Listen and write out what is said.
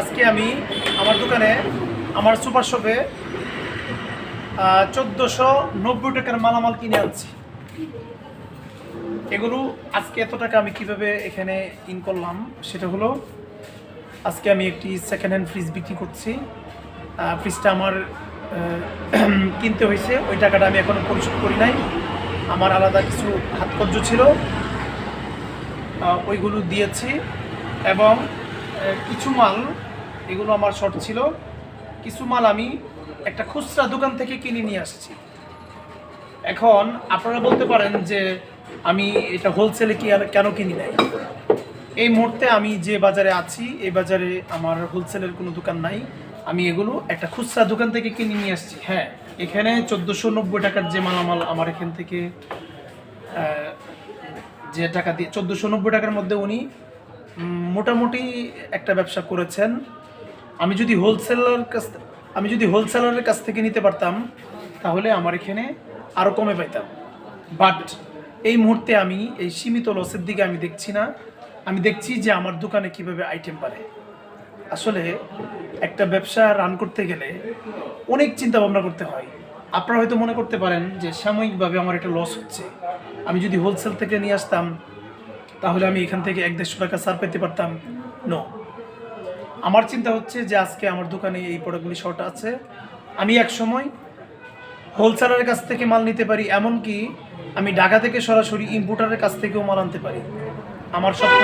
আজকে আমি আমার দোকানে, আমার সুপার শপে চোদ্দোশো নব্বই টাকার মালামাল কিনে আনছি। এগুলো আজকে এত টাকা আমি কীভাবে এখানে ইন করলাম? সেটা হলো, আজকে আমি একটি সেকেন্ড হ্যান্ড ফ্রিজ বিক্রি করছি। ফ্রিজটা আমার কিনতে হয়েছে। ওই টাকাটা আমি এখনও পরিশোধ করি নাই। আমার আলাদা কিছু হাতকর্য ছিল। ওইগুলো দিয়েছি এবং কিছু মাল, এগুলো আমার শর্ট ছিল। কিছু মাল আমি একটা খুচরা দোকান থেকে কিনে নিয়ে আসছি। এখন আপনারা বলতে পারেন যে আমি এটা হোলসেলে কি আর কেন কিনি নাই? এই মুহূর্তে আমি যে বাজারে আছি, এই বাজারে আমার হোলসেলের কোনো দোকান নাই। আমি এগুলো একটা খুচরা দোকান থেকে কিনে নিয়ে আসছি। হ্যাঁ এখানে চোদ্দোশো নব্বই টাকার যে মালামাল আমার এখান থেকে যে টাকা দিয়ে, চোদ্দোশো নব্বই টাকার মধ্যে উনি মোটামুটি একটা ব্যবসা করেছেন। আমি যদি হোলসেলার কাছ আমি যদি হোলসেলারের কাছ থেকে নিতে পারতাম, তাহলে আমার এখানে আরও কমে পাইতাম। বাট এই মুহূর্তে আমি, এই সীমিত লসের দিকে আমি দেখছি না। আমি দেখছি যে আমার দোকানে কীভাবে আইটেম পারে। আসলে একটা ব্যবসা রান করতে গেলে অনেক চিন্তা ভাবনা করতে হয়। আপনারা হয়তো মনে করতে পারেন যে সাময়িকভাবে আমার একটা লস হচ্ছে। আমি যদি হোলসেল থেকে নিয়ে আসতাম তাহলে আমি এখান থেকে এক দেড়শো টাকা সার পেতে পারতাম। নো আমার চিন্তা হচ্ছে যে আজকে আমার দোকানে এই প্রোডাক্টগুলি শর্ট আছে। আমি এক সময় হোলসেলারের কাছ থেকে মাল নিতে পারি, এমনকি আমি ঢাকা থেকে সরাসরি ইম্পোর্টারের কাছ থেকেও মাল আনতে পারি। আমার স্বপ্ন